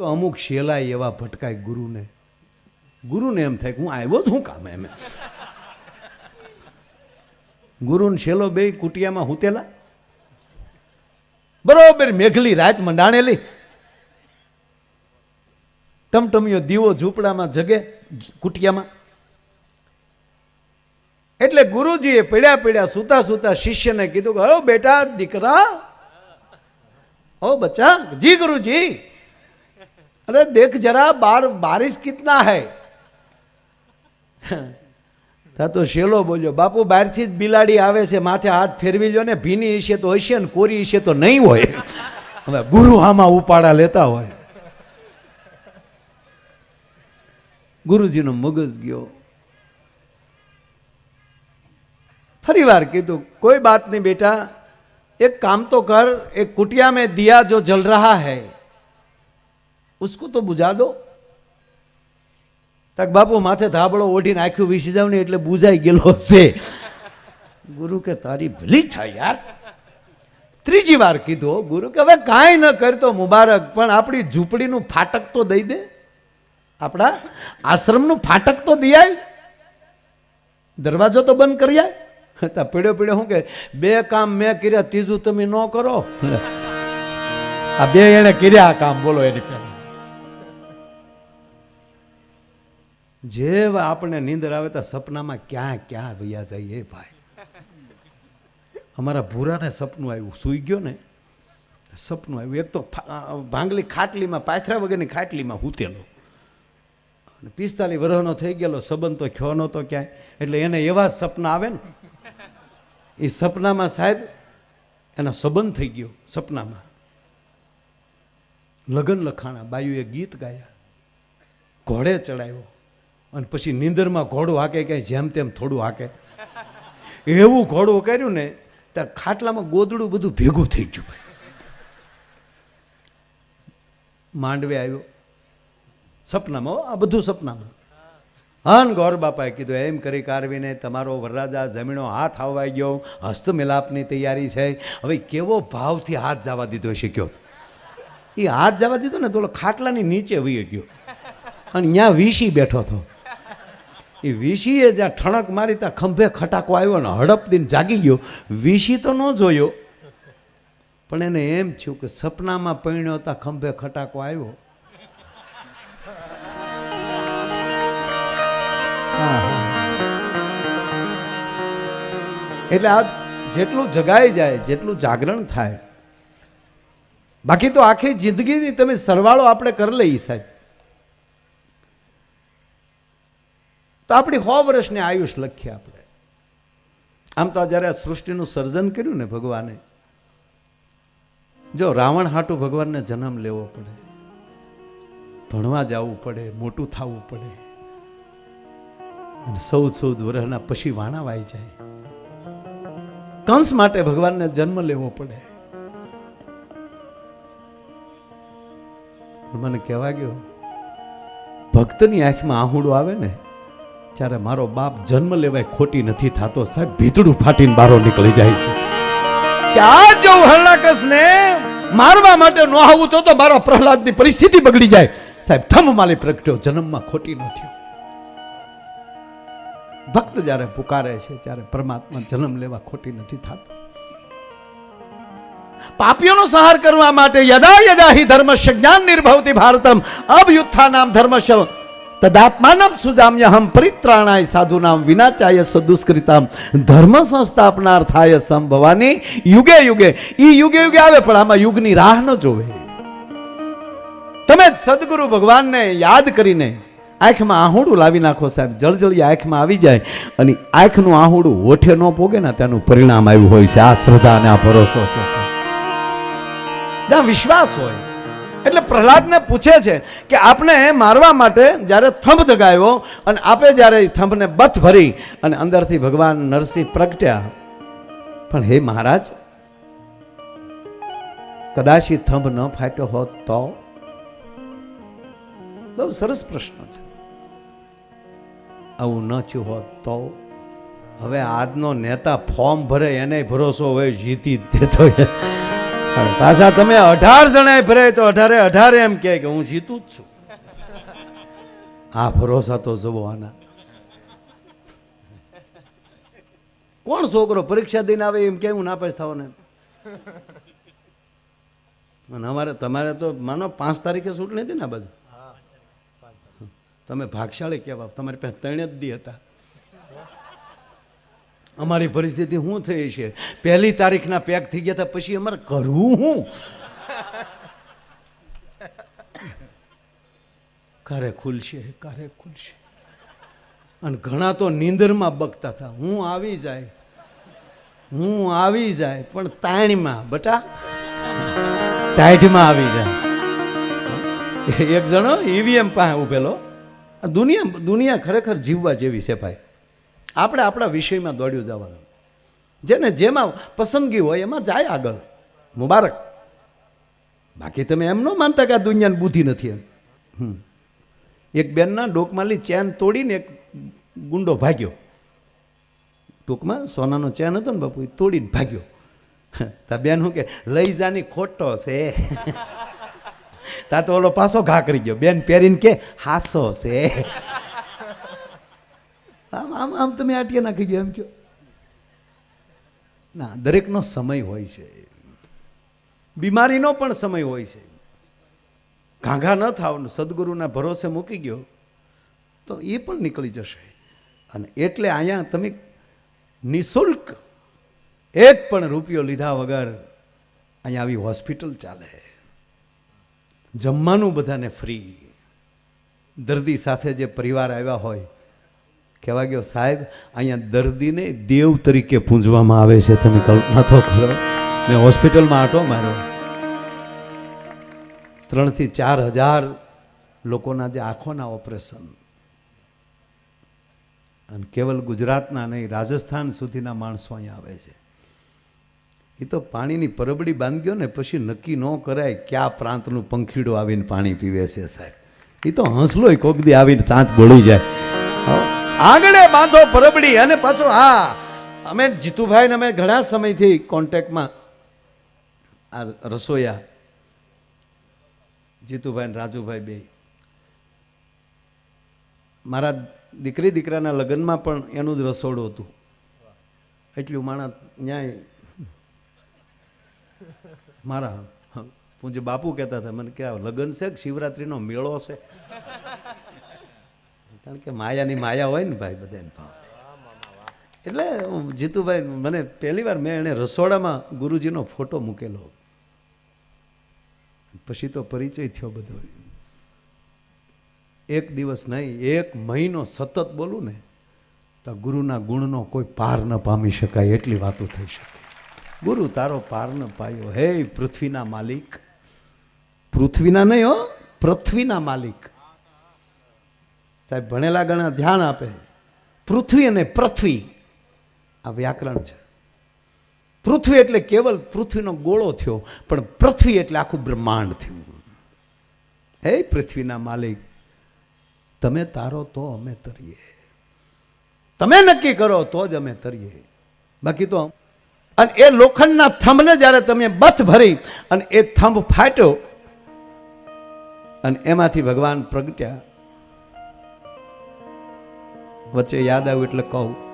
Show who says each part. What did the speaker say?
Speaker 1: તો અમુક શેલાય એવા ભટકાય ગુરુને. ગુરુને એમ થાય કે હું આવ્યો છું કામ એમ. ગુરુને શેલો બે કુટિયામાં હુતેલા. બરોબર મેઘલી રાત મંડાણેલી. ટમટમિયો દીવો ઝૂંપડામાં જગે કુટિયામાં. એટલે ગુરુજીએ પીડ્યા પીડ્યા સુતા સુતા શિષ્યને કીધું કે હો બેટા, દીકરા. ઓ બચ્ચા, જી ગુરુજી. अरे देख जरा बार बारिश कितना है તા તો શેલો બોલ્યો બાપુ બહારથી જ બિલાડી આવે છે માથે હાથ ફેરવી લ્યો ને ભીની હશે તો હશે ને કોરી હશે તો નહીં હોય હવે ગુરુ આમાં ઉપાડા લેતા હોય ગુરુજીનો મગજ ગયો ફરી વાર કીધું કોઈ બાત નહીં બેટા एक काम तो कर एक कुटिया में दिया जो जल रहा है उसको तो बुझा दो તક બાપુ માથે ધાબળો ઓઢીને આખું વિસી જાવ ને એટલે બુજાઈ ગયેલો છે ગુરુ કે તારી ભલી થાય યાર ત્રીજી વાર કીધું ગુરુ કે હવે કાંઈ ન કરતો મુબારક પણ આપણી ઝૂંપડીનું ફાટક તો દઈ દે આપણા આશ્રમનું ફાટક તો દિયાય દરવાજો તો બંધ કરી આય તા પીડ્યો પીડ્યો શું કે બે કામ મેં કર્યા ત્રીજું તમે ન કરો આ બે એને કર્યા આ કામ બોલો એની પહેલા જેવા આપણે નીંદર આવે તો સપનામાં ક્યાં ક્યાં વૈયા જાય એ ભાઈ. અમારા ભૂરાને સપનું આવ્યું, સૂઈ ગયો ને, સપનું આવ્યું. એક તો ભાંગલી ખાટલીમાં, પાથરા વગરની ખાટલીમાં હૂતેલો. અને પિસ્તાલીસ વર્ષનો થઈ ગયેલો, સંબંધ તો ખ્યો નહોતો ક્યાંય. એટલે એને એવા સપના આવે ને. એ સપનામાં સાહેબ, એનો સંબંધ થઈ ગયો સપનામાં. લગ્ન લખાણા, બાયુએ ગીત ગાયા. ઘોડે ચડાવ્યો. અને પછી નીંદરમાં ઘોડું હાકે ક્યાંય જેમ તેમ થોડું હાકે. એવું ઘોડું કર્યું ને, ત્યારે ખાટલામાં ગોદડું બધું ભેગું થઈ ગયું ભાઈ. માંડવે આવ્યો. સપનામાં આ બધું સપનામાં. હાન ગૌર બાપાએ કીધું, એમ કરી કારવીને તમારો વરરાજા જમીનો હાથ આવવાઈ ગયો. હસ્ત મિલાપની તૈયારી છે. હવે કેવો ભાવથી હાથ જવા દીધો શીખ્યો એ હાથ જવા દીધો ને તો ખાટલાની નીચે વહી ગયો. અને ત્યાં વીસી બેઠો હતો. એ વિશીએ જ્યાં ઠણક મારી ત્યાં ખંભે ખટાકો આવ્યો ને હડપ દિન જાગી ગયો. વિશી તો ન જોયો. પણ એને એમ થયું કે સપનામાં પૈણ્યો તા ખંભે ખટાકો આવ્યો. એટલે આ જેટલું જગાઈ જાય, જેટલું જાગરણ થાય. બાકી તો આખી જિંદગીની તમે સરવાળો આપણે કરી લઈએ સાહેબ. તો આપણી સો વર્ષની આયુષ લખીએ આપણે. આમ તો જ્યારે આ સૃષ્ટિનું સર્જન કર્યું ને ભગવાને, જો રાવણ હાટું ભગવાનને જન્મ લેવો પડે, ભણવા જવું પડે, મોટું થવું પડે સૌદ સૌદ વર્ષના પછી વાણા વાઈ જાય. કંસ માટે ભગવાનને જન્મ લેવો પડે. મને કહેવા ગયો ભક્તની આંખમાં આહુડો આવે ને ત્યારે મારો બાપ જન્મ લેવાય ખોટી નથી થતો, સાહેબ, ભીતડું ફાટીને બારો નીકળી જાય છે. કે આ જો હરણાકસને મારવા માટે નો આવું તો તો મારા પ્રહલાદની પરિસ્થિતિ બગડી જાય. સાહેબ, થમ માલી પ્રગટ્યો, જન્મમાં ખોટી ન થયો. ભક્ત જ્યારે પુકારે છે, ત્યારે પરમાત્મા જન્મ લેવા ખોટી નથી થતો. પાપીઓનો સંહાર કરવા માટે યદા યદા હિ ધર્મસ્ય જ્ઞાન નિર્ભવતી ભારતમ અભયુત્થા નામ ધર્મસ્ય તદાત્માનમ સુજામ્યહમ પરિત્રાણાય સાધુનામ વિનાચાય સદુષ્કૃતામ ધર્મ સંસ્થાપનાર થાય સંભવાની યુગે યુગે. ઈ યુગે યુગે આવે, પણ આમાં યુગની રાહ ન જોવે. તમે જ સદગુરુ ભગવાનને યાદ કરીને આંખમાં આહુડું લાવી નાખો સાહેબ. જળજળી આંખમાં આવી જાય અને આંખનું આહુડું ઓઠે ન પોગે ને તેનું પરિણામ આવ્યું હોય છે. આ શ્રદ્ધા અને આ ભરોસો છે જ્યાં વિશ્વાસ હોય એટલે પ્રહલાદને પૂછે છે કે આપણે મારવા માટે જ્યારે થંભ દગાવ્યો અને આપે જ્યારે એ થંભને બથ ભરી અને અંદરથી ભગવાન નરસિંહ પ્રગટ્યા. પણ હે મહારાજ, કદાચ એ થંભ ન ફાટ્યો હોત તો? બહુ સરસ પ્રશ્ન છે. આવું ન થયું હોત તો? હવે આજનો નેતા ફોર્મ ભરે, એને ભરોસો હોય, જીતી દેતો પાછા તમે અઢાર જણાય ફરે તો અઢારે અઢારે એમ કહે કે હું જીતું જ છું. આ ભરોસા તો જવો આના. કોણ છોકરો પરીક્ષા દઈને આવે એમ કેવું ના પાસ થવાને અને અમારે, તમારે તો, માનો પાંચ તારીખે ચૂંટણી હતી ને આ બાજુ? તમે ભાગશાળી કહેવા, તમારી પાસે ત્રણે જ દી હતા. અમારી પરિસ્થિતિ શું થઈ છે? પહેલી તારીખના પેક થઈ ગયા હતા પછી અમારે કરવું હું? ક્યારે ખુલશે ક્યારે ખુલશે. અને ઘણા તો નીંદરમાં બગતા હતા હું આવી જાય. હું આવી જાય, પણ તાણીમાં, બટા? ટાઈટમાં આવી જાય. એક જણો ઈવીએમ પાસે ઉભેલો દુનિયા દુનિયા ખરેખર જીવવા જેવી છે ભાઈ. આપણે આપણા વિષયમાં દોડ્યું જવાનું. જેને જેમાં પસંદગી હોય એમાં જાય આગળ. મુબારક. બાકી તમે એમ ન માનતા કે આ દુનિયાની બુદ્ધિ નથી એમ. હમ. એક બેનના ડોકમાલી ચેન તોડીને એક ગુંડો ભાગ્યો. ટૂંકમાં સોનાનો ચેન હતો ને બાપુ, એ તોડીને ભાગ્યો. તા બેન શું કે, લઈ જાની ખોટો છે. તા તો ઓલો પાછો ઘા કરી ગયો. બેન પહેરીને કે, હાસો છે. આમ આમ તમે આટીયા નાખી ગયો એમ કયો ના, દરેકનો સમય હોય છે. બીમારીનો પણ સમય હોય છે. ઘાંઘા ન થવાનું સદગુરુના ભરોસે મૂકી ગયો, તો એ પણ નીકળી જશે. અને એટલે અહીંયા તમે નિઃશુલ્ક એક પણ રૂપિયો લીધા વગર અહીંયા આવી હોસ્પિટલ ચાલે. જમવાનું બધાને ફ્રી. દર્દી સાથે જે પરિવાર આવ્યા હોય કહેવા ગયો, સાહેબ, અહીંયા દર્દીને દેવ તરીકે પૂંજવામાં આવે છે, તમે કલ્પના તો કરો. મેં હોસ્પિટલમાં આટો માર્યો. ત્રણથી ચાર હજાર લોકોના જે આંખોના ઓપરેશન. અને કેવલ ગુજરાતના નહીં, રાજસ્થાન સુધીના માણસો અહીંયા આવે છે. એ તો પાણીની પરબડી બાંધ્યો ને, પછી નક્કી ન કરાય કયા પ્રાંતનું પંખીડું આવીને પાણી પીવે છે સાહેબ. એ તો હંસલોય કોક દી આવીને ચાંચ બોળી જાય. આંગણે બાંધો પરબડી અને પાછો હા અમે જીતુભાઈને અમે ઘણા સમયથી કોન્ટેક્ટમાં આ રસોયા. જીતુભાઈ રાજુભાઈ બે. મારા દીકરી દીકરાના લગ્નમાં પણ એનું જ રસોડું હતું. એટલું માણસ ન્યાય. મારા પૂજ્ય બાપુ કહેતા હતા, મને કે આ લગ્ન છે કે શિવરાત્રીનો મેળો છે? કારણ કે માયાની માયા હોય ને ભાઈ બધાને ભાવ એટલે જીતુભાઈ, મને પહેલી વાર મેં એને રસોડામાં ગુરુજીનો ફોટો મૂકેલો. પછી તો પરિચય થયો બધો. એક દિવસ નહીં, એક મહિનો સતત બોલું ને, તો ગુરુના ગુણનો કોઈ પાર ન પામી શકાય એટલી વાતો થઈ શકે. ગુરુ, તારો પાર ન પાયો. હે પૃથ્વીના માલિક. પૃથ્વીના નહીં હો, પૃથ્વીના માલિક. સાહેબ, ભણેલા ગણા ધ્યાન આપે. પૃથ્વી અને પૃથ્વી આ વ્યાકરણ છે. પૃથ્વી એટલે કેવલ પૃથ્વીનો ગોળો થયો, પણ પૃથ્વી એટલે આખું બ્રહ્માંડ થયું. હે પૃથ્વીના માલિક, તમે તારો તો અમે તરીએ. તમે નક્કી કરો તો જ અમે તરીએ. બાકી તો અને એ લોખંડના થંભને જ્યારે તમે બથ ભરી અને એ થંભ ફાટ્યો અને એમાંથી ભગવાન પ્રગટ્યા વચ્ચે યાદ આવ્યું એટલે કહું.